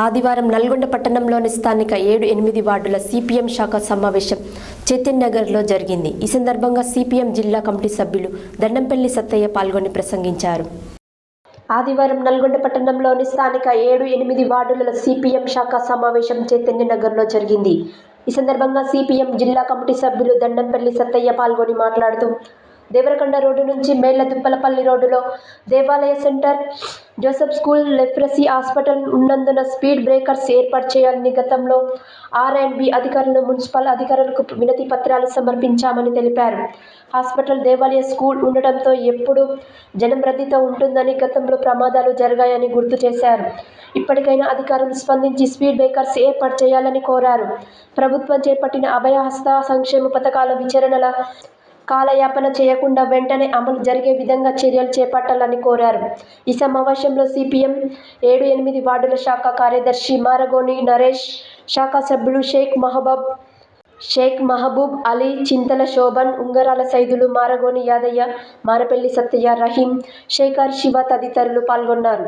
ఆదివారం నల్గొండ పట్టణంలోని స్థానిక ఏడు ఎనిమిది వార్డుల సిపిఎం శాఖ సమావేశం చైతన్య నగర్లో జరిగింది. ఈ సందర్భంగా సిపిఎం జిల్లా కమిటీ సభ్యులు దండంపల్లి సత్తయ్య పాల్గొని ప్రసంగించారు. ఆదివారం నల్గొండ పట్టణంలోని స్థానిక ఏడు ఎనిమిది వార్డుల సిపిఎం శాఖ సమావేశం చైతన్య నగర్లో జరిగింది. ఈ సందర్భంగా సిపిఎం జిల్లా కమిటీ సభ్యులు దండంపల్లి సత్తయ్య పాల్గొని మాట్లాడుతూ దేవరకొండ రోడ్డు నుంచి మేళ్ళ దుప్పలపల్లి రోడ్డులో దేవాలయ center Joseph school leprosy hospital ఉన్నందున స్పీడ్ బ్రేకర్స్ ఏర్పాటు చేయాలని గతంలో ఆర్ అండ్ బి అధికారులు మున్సిపల్ అధికారులకు వినతి పత్రాలు సమర్పించామని తెలిపారు. హాస్పిటల్ దేవాలయ స్కూల్ ఉండటంతో ఎప్పుడు జనం రద్దీతో ఉంటుందని గతంలో ప్రమాదాలు జరిగాయని గుర్తు చేశారు. ఇప్పటికైనా అధికారులు స్పందించి స్పీడ్ బ్రేకర్స్ ఏర్పాటు చేయాలని కోరారు. ప్రభుత్వం చేపట్టిన అభయహస్త సంక్షేమ పథకాల విచరణల కాలయాపన చేయకుండా వెంటనే అమలు జరిగే విధంగా చర్యలు చేపట్టాలని కోరారు. ఈ సమావేశంలో సిపిఎం ఏడు ఎనిమిది వార్డుల శాఖ కార్యదర్శి మారగోని నరేష్ శాఖ సభ్యులు షేక్ మహబూబ్ షేక్ మహబూబ్ అలీ చింతల శోభన్ ఉంగరాల సైదులు మారగోని యాదయ్య మారపల్లి సత్తయ్య రహీం శేఖర్ శివ తదితరులు పాల్గొన్నారు.